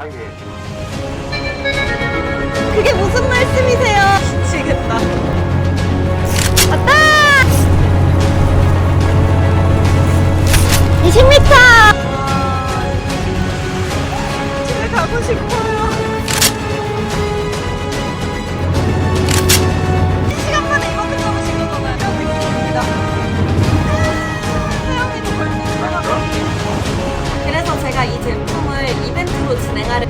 사이에 그게 무슨 말씀이세요? 미치겠다. 왔다! 20m! 집에 가고 싶어요. 그래서 제가 이 제품을 이벤트로 진행하려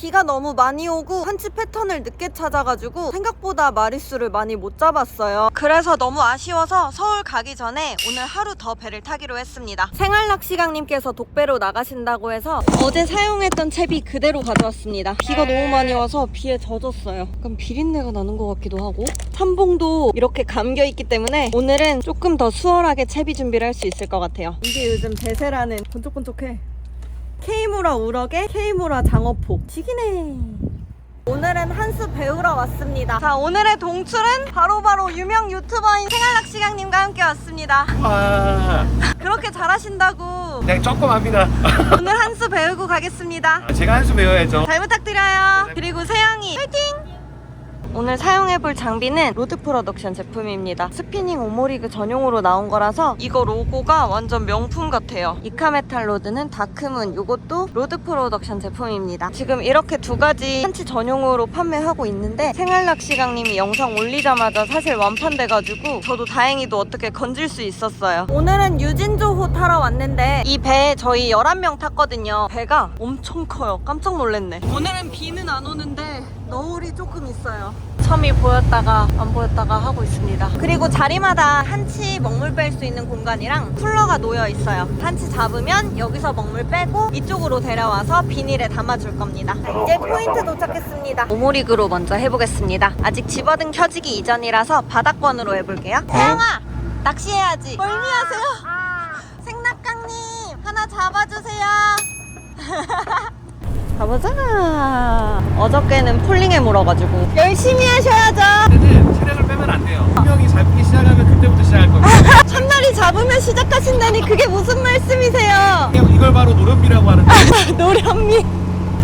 비가 너무 많이 오고 한치 패턴을 늦게 찾아가지고 생각보다 마리수를 많이 못 잡았어요. 그래서 너무 아쉬워서 서울 가기 전에 오늘 하루 더 배를 타기로 했습니다. 생활낚시강님께서 독배로 나가신다고 해서 어제 사용했던 채비 그대로 가져왔습니다. 비가 너무 많이 와서 비에 젖었어요. 약간 비린내가 나는 것 같기도 하고 삼봉도 이렇게 감겨 있기 때문에 오늘은 조금 더 수월하게 채비 준비를 할 수 있을 것 같아요. 이게 요즘 대세라는 번쩍번쩍해. 케이무라 우럭에 케이무라 장어포. 튀기네. 오늘은 한수 배우러 왔습니다. 자 오늘의 동출은 바로바로 유명 유튜버인 생활낚시강님과 함께 왔습니다. 와 그렇게 잘하신다고. 그냥 조금 합니다. 오늘 한수 배우고 가겠습니다. 아, 제가 한수 배워야죠. 잘 부탁드려요. 그리고 세영이. 파이팅! 오늘 사용해볼 장비는 로드 프로덕션 제품입니다. 스피닝 오모리그 전용으로 나온 거라서 이거 로고가 완전 명품 같아요. 이카메탈 로드는 다크문 이것도 로드 프로덕션 제품입니다. 지금 이렇게 두 가지 한치 전용으로 판매하고 있는데 생활낚시강님이 영상 올리자마자 사실 완판돼가지고 저도 다행히도 어떻게 건질 수 있었어요. 오늘은 유진조호 타러 왔는데 이 배에 저희 11명 탔거든요. 배가 엄청 커요. 깜짝 놀랐네. 오늘은 비는 안 오는데 너울이 조금 있어요. 섬이 보였다가 안 보였다가 하고 있습니다. 그리고 자리마다 한치 먹물 뺄 수 있는 공간이랑 쿨러가 놓여 있어요. 한치 잡으면 여기서 먹물 빼고 이쪽으로 데려와서 비닐에 담아줄 겁니다. 자, 이제 포인트 도착했습니다. 오모리그로 먼저 해보겠습니다. 아직 집어등 켜지기 이전이라서 바닥권으로 해볼게요. 태영아, 낚시해야지. 멀미하세요. 생낙강님 하나 잡아주세요. 가보자. 어저께는 폴링에 물어가지고 열심히 하셔야죠. 그때는 체력을 빼면 안 돼요 한 명이 잡기 시작하면 그때부터 시작할 겁니다 첫날이 잡으면 시작하신다니 그게 무슨 말씀이세요? 이걸 바로 노련비라고 하는데 노련미.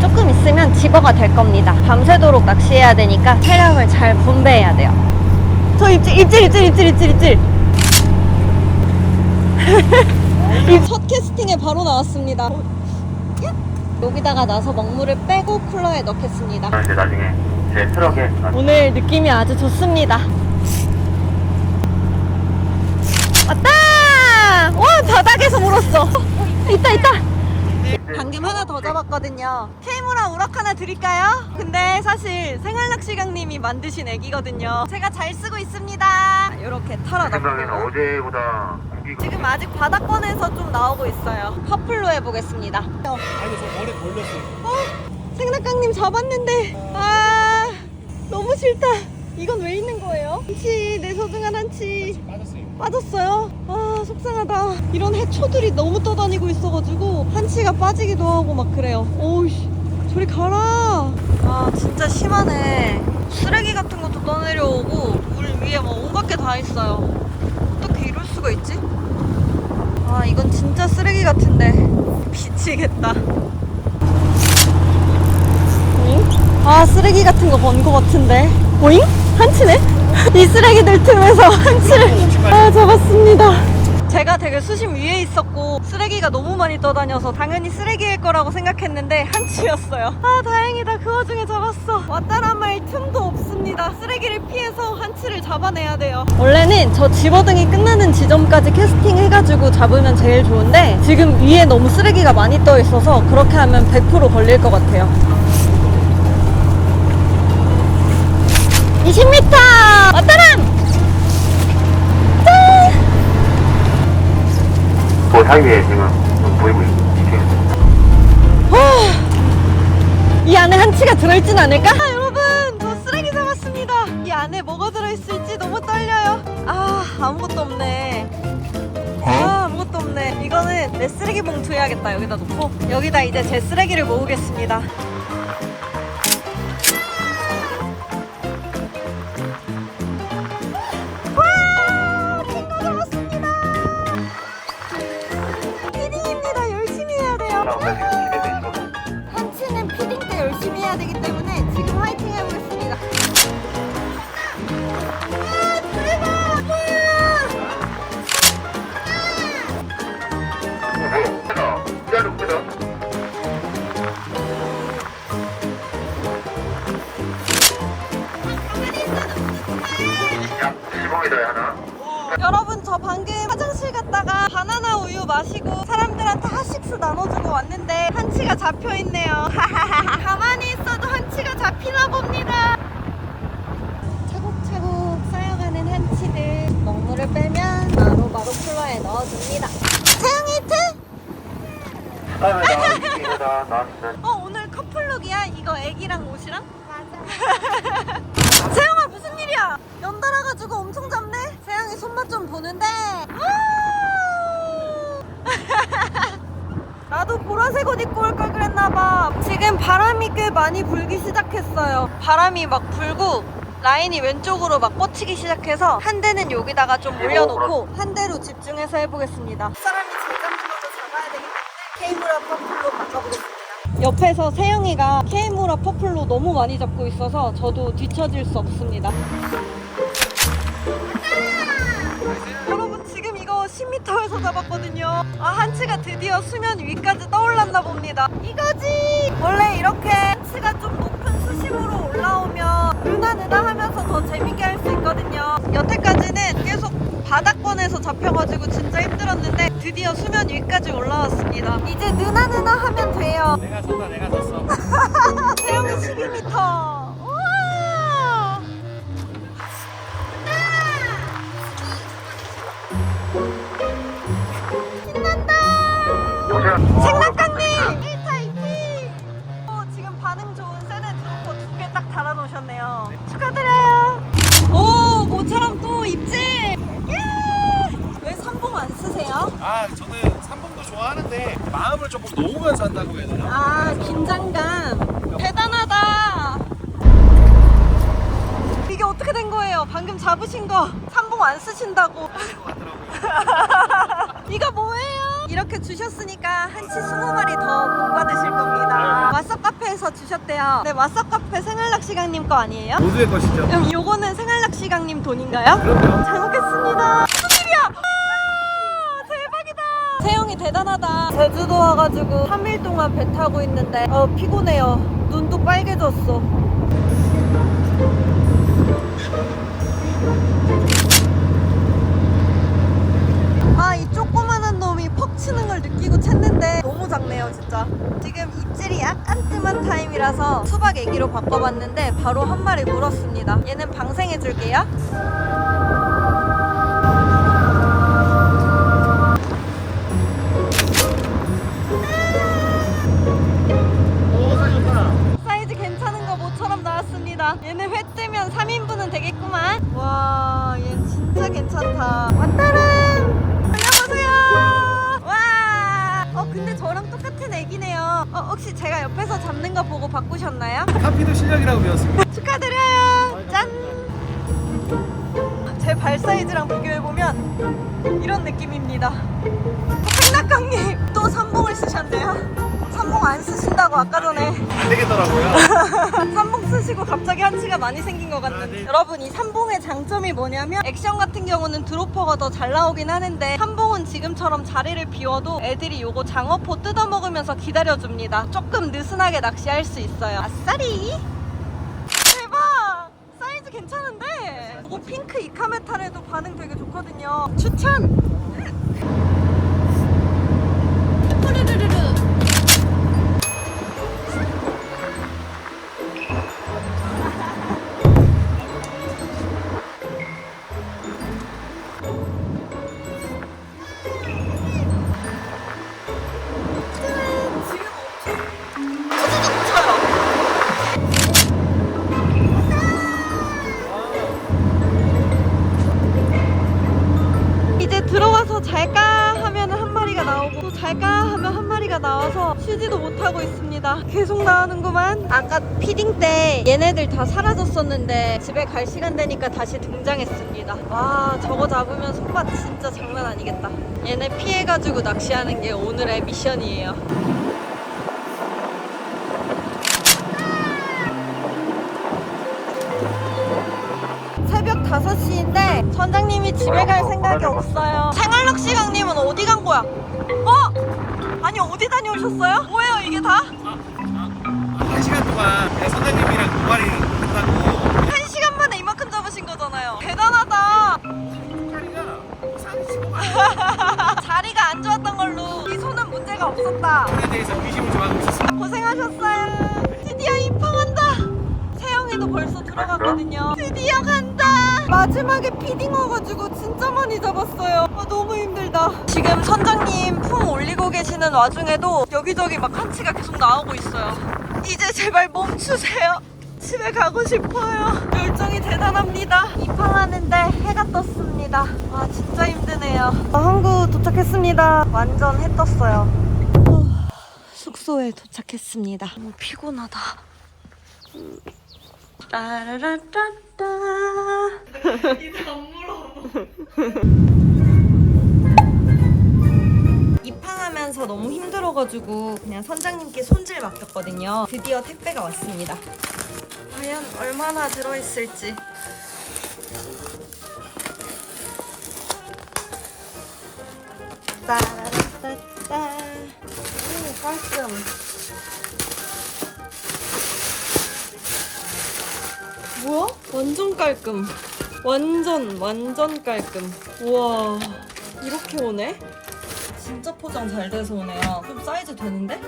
조금 있으면 집어가 될 겁니다. 밤새도록 낚시해야 되니까 체력을 잘 분배해야 돼요. 저 입질, 입질, 입질, 입질, 입질, 입질. 이 첫 캐스팅에 바로 나왔습니다. 여기다가 나서 먹물을 빼고 쿨러에 넣겠습니다. 이제 나중에 제 트럭에 오늘 느낌이 아주 좋습니다. 왔다! 와, 바닥에서 물었어. 있다, 있다. 방금 하나 더 잡았거든요. 케이무라 우럭 하나 드릴까요? 근데 사실 생활낚시강님이 만드신 애기거든요. 제가 잘 쓰고 있습니다. 이렇게 털어 생각에는 넣고. 어제보다 지금 아직 바닥권에서 좀 나오고 있어요. 커플로 해보겠습니다. 아니 저 머리 걸렸어요 생낙강님 잡았는데 아 너무 싫다 이건 왜 있는 거예요? 한치 내 소중한 한치. 빠졌어요. 빠졌어요 아 속상하다. 이런 해초들이 너무 떠다니고 있어가지고 한치가 빠지기도 하고 막 그래요. 오우씨 저리 가라. 아 진짜 심하네. 쓰레기 같은 것도 떠내려오고 물 위에 막 온갖 게 다 있어요. 어떻게 이럴 수가 있지? 아 이건 진짜 쓰레기 같은데. 미치겠다. 아 쓰레기 같은 거 본 거 같은데 보잉? 한치네? 이 쓰레기들 틈에서 한치를 아 잡았습니다. 제가 되게 수심 위에 있었고 쓰레기가 너무 많이 떠다녀서 당연히 쓰레기일 거라고 생각했는데 한치였어요. 아 다행이다. 그 와중에 잡았어. 왔다란 말 틈도 없습니다. 쓰레기를 피해서 한치를 잡아내야 돼요. 원래는 저 집어등이 끝나는 지점까지 캐스팅 해가지고 잡으면 제일 좋은데 지금 위에 너무 쓰레기가 많이 떠 있어서 그렇게 하면 100% 걸릴 것 같아요 20m! 왔다람! 그 사이에 지금 좀 보이고 있어요 이 안에 한치가 들어있진 않을까? 아, 여러분, 저 쓰레기 잡았습니다. 이 안에 뭐가 들어있을지 너무 떨려요. 아, 아무것도 없네. 아, 아무것도 없네. 이거는 내 쓰레기 봉투 해야겠다. 여기다 놓고. 여기다 이제 제 쓰레기를 모으겠습니다. 여러분 저 방금 화장실 갔다가 바나나 우유 마시고 사람들한테 핫식스 나눠주고 왔는데 한치가 잡혀있네요. 가만히 있어도 한치가 잡히나 봅니다. 차곡차곡 쌓여가는 한치들. 먹물을 빼면 바로 바로 쿨러에 넣어줍니다. 태양이 히트? 많이 불기 시작했어요. 바람이 막 불고 라인이 왼쪽으로 막 뻗치기 시작해서 한 대는 여기다가 좀 올려놓고 한 대로 집중해서 해보겠습니다. 사람이 것도 잡아야 되기 때문에 케이블라 퍼플로 바꿔보겠습니다. 옆에서 세영이가 케이무라 퍼플로 너무 많이 잡고 있어서 저도 뒤처질 수 없습니다. 10m에서 잡았거든요. 아 한치가 드디어 수면 위까지 떠올랐나 봅니다. 이거지. 원래 이렇게 한치가 좀 높은 수심으로 올라오면 느나느나 하면서 더 재밌게 할 수 있거든요. 여태까지는 계속 바닥권에서 잡혀가지고 진짜 힘들었는데 드디어 수면 위까지 올라왔습니다. 이제 느나느나 하면 돼요. 내가 졌다 내가 졌어 태영이 12m. 생각강님 1타 2피. 어, 지금 반응 좋은 세네 드로퍼 두 개 딱 달아놓으셨네요. 축하드려요. 오, 모처럼 또 입질. 야! 왜 삼봉 안 쓰세요? 아 저는 삼봉도 좋아하는데 마음을 조금 놓으면서 한다고 해야 되나? 아, 긴장감. 대단하다. 이게 어떻게 된 거예요? 방금 잡으신 거 삼봉 안 쓰신다고. 이거 뭐예요? 이렇게 주셨으니까 한치 20마리 더 복 받으실 겁니다. 왓썹 카페에서 주셨대요. 네, 왓썹 카페 생활낚시강님 거 아니에요? 모두의 것이죠 그럼 요거는 생활낚시강님 돈인가요? 그럼요 잘 먹겠습니다. 무슨 일이야? 아, 대박이다. 세영이 대단하다. 제주도 와가지고 3일 동안 배 타고 있는데 어, 피곤해요. 눈도 빨개졌어. 아, 이 조그만한 놈이 퍽 치는 걸 느끼고 챘는데 너무 작네요, 진짜. 지금 입질이 약간 뜸한 타임이라서 수박 애기로 바꿔봤는데 바로 한 마리 물었습니다. 얘는 방생해줄게요. 발 사이즈랑 비교해보면 이런 느낌입니다. 생낙강님 또 삼봉을 쓰셨네요. 삼봉 안 쓰신다고 아까 전에 안 되겠더라고요 삼봉 쓰시고 갑자기 한치가 많이 생긴 것 같는데 아, 네. 여러분 이 삼봉의 장점이 뭐냐면 액션 같은 경우는 드로퍼가 더 잘 나오긴 하는데 삼봉은 지금처럼 자리를 비워도 애들이 요거 장어포 뜯어먹으면서 기다려줍니다 조금 느슨하게 낚시할 수 있어요 아싸리 괜찮은데? 이거 핑크 이카메탈에도 반응 되게 좋거든요. 추천 잘까 하면 한 마리가 나오고 또 잘까 하면 한 마리가 나와서 쉬지도 못하고 있습니다. 계속 나오는구만. 아까 피딩 때 얘네들 다 사라졌었는데 집에 갈 시간 되니까 다시 등장했습니다. 와 저거 잡으면 손맛 진짜 장난 아니겠다. 얘네 피해가지고 낚시하는 게 오늘의 미션이에요. 5시인데 선장님이 집에 갈 생각이 없어요. 생활낚시 강님은 어디 간 거야? 어? 아니 어디 다녀오셨어요? 뭐예요 이게 다? 한 시간 동안 선장님이랑 노가리 한다고 한 시간 만에 이만큼 잡으신 거잖아요. 대단하다. 자리가 안 좋았던 걸로 이 손은 문제가 없었다. 에 대해서 의심을 좀 하고 있었어 고생하셨어요. 드디어 입항한다. 세영이도 벌써 들어갔거든요. 드디어 간다. 마지막에 피딩 와가지고 진짜 많이 잡았어요. 아, 너무 힘들다. 지금 선장님 품 올리고 계시는 와중에도 여기저기 막 한치가 계속 나오고 있어요. 이제 제발 멈추세요. 집에 가고 싶어요. 열정이 대단합니다. 입항하는데 해가 떴습니다. 아 진짜 힘드네요. 아, 항구 도착했습니다. 완전 해 떴어요. 숙소에 도착했습니다. 너무 피곤하다. 따라라따따. 입항하면서 너무 힘들어가지고 그냥 선장님께 손질 맡겼거든요. 드디어 택배가 왔습니다. 과연 얼마나 들어있을지. 따라라따따. 오, 깔끔. 뭐야? 완전 깔끔. 완전 완전 깔끔. 우와 이렇게 오네? 진짜 포장 잘 돼서 오네요. 좀 사이즈 되는데?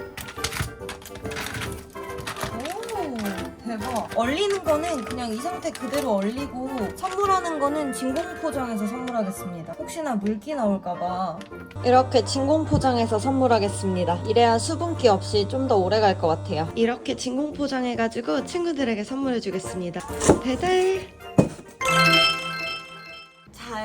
오 대박. 얼리는 거는 그냥 이 상태 그대로 얼리고 선물하는 거는 진공 포장해서 선물하겠습니다. 혹시나 물기 나올까봐. 이렇게 진공 포장해서 선물하겠습니다. 이래야 수분기 없이 좀 더 오래 갈 것 같아요. 이렇게 진공 포장해가지고 친구들에게 선물해주겠습니다. 배달.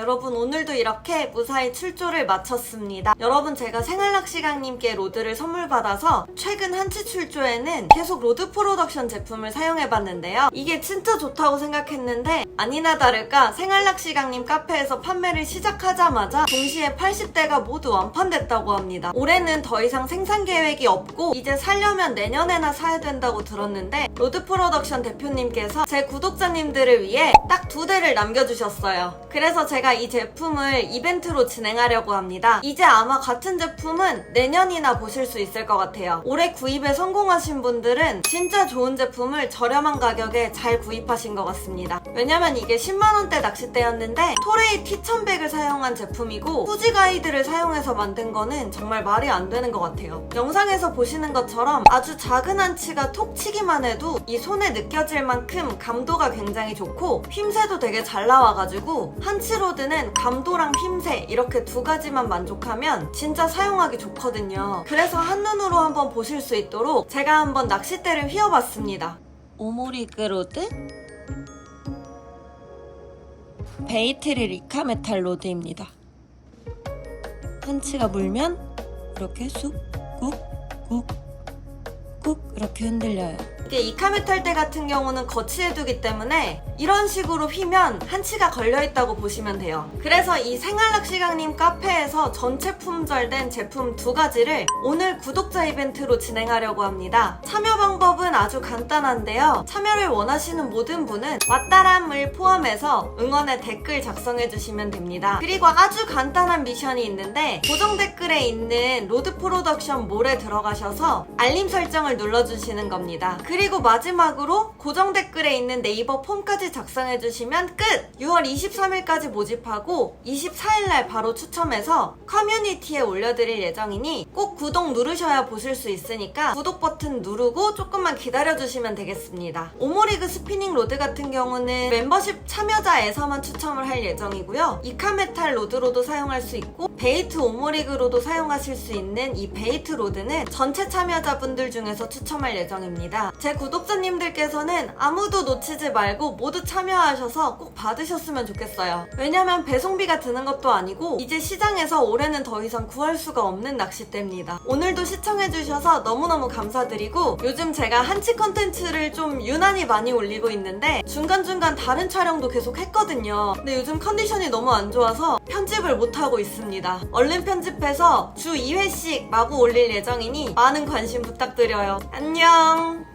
자, 여러분 오늘도 이렇게 무사히 출조를 마쳤습니다. 여러분 제가 생활낚시강님께 로드를 선물 받아서 최근 한치 출조에는 계속 로드 프로덕션 제품을 사용해봤는데요. 이게 진짜 좋다고 생각했는데 아니나 다를까 생활낚시강님 카페에서 판매를 시작하자마자 동시에 80대가 모두 완판됐다고 합니다. 올해는 더 이상 생산 계획이 없고 이제 살려면 내년에나 사야 된다고 들었는데 로드 프로덕션 대표님께서 제 구독자님들을 위해 딱 두 대를 남겨주셨어요. 그래서 제가 이 제품을 이벤트로 진행하려고 합니다. 이제 아마 같은 제품은 내년이나 보실 수 있을 것 같아요. 올해 구입에 성공하신 분들은 진짜 좋은 제품을 저렴한 가격에 잘 구입하신 것 같습니다. 왜냐면 이게 10만원대 낚싯대였는데 토레이 T1100을 사용한 제품이고 후지 가이드를 사용해서 만든 거는 정말 말이 안 되는 것 같아요. 영상에서 보시는 것처럼 아주 작은 한치가 톡 치기만 해도 이 손에 느껴질 만큼 감도가 굉장히 좋고 휨새도 되게 잘 나와가지고 한치로드 는 감도랑 휨새 이렇게 두 가지만 만족하면 진짜 사용하기 좋거든요. 그래서 한눈으로 한번 보실 수 있도록 제가 한번 낚싯대를 휘어봤습니다. 오모리 그 로드 베이트리 리카 메탈 로드입니다. 한치가 물면 이렇게 쑥, 꾹, 꾹, 꾹 이렇게 흔들려요. 이게 이카메탈 때 같은 경우는 거치해두기 때문에 이런 식으로 휘면 한치가 걸려있다고 보시면 돼요. 그래서 이 생활낚시강님 카페에서 전체 품절된 제품 두 가지를 오늘 구독자 이벤트로 진행하려고 합니다. 참여 방법은 아주 간단한데요. 참여를 원하시는 모든 분은 왔다람을 포함해서 응원의 댓글 작성해주시면 됩니다. 그리고 아주 간단한 미션이 있는데 고정 댓글에 있는 로드 프로덕션 몰에 들어가셔서 알림 설정을 눌러주시는 겁니다. 그리고 마지막으로 고정 댓글에 있는 네이버 폼까지 작성해주시면 끝! 6월 23일까지 모집하고 24일날 바로 추첨해서 커뮤니티에 올려드릴 예정이니 꼭 구독 누르셔야 보실 수 있으니까 구독 버튼 누르고 조금만 기다려주시면 되겠습니다. 오모리그 스피닝 로드 같은 경우는 멤버십 참여자에서만 추첨을 할 예정이고요. 이카메탈 로드로도 사용할 수 있고 베이트 오모리그로도 사용하실 수 있는 이 베이트 로드는 전체 참여자분들 중에서 추첨할 예정입니다. 제 구독자님들께서는 아무도 놓치지 말고 모두 참여하셔서 꼭 받으셨으면 좋겠어요. 왜냐면 배송비가 드는 것도 아니고 이제 시장에서 올해는 더 이상 구할 수가 없는 낚싯대입니다. 오늘도 시청해주셔서 너무너무 감사드리고 요즘 제가 한치 컨텐츠를 좀 유난히 많이 올리고 있는데 중간중간 다른 촬영도 계속 했거든요. 근데 요즘 컨디션이 너무 안 좋아서 편집을 못하고 있습니다. 얼른 편집해서 주 2회씩 마구 올릴 예정이니 많은 관심 부탁드려요. 안녕!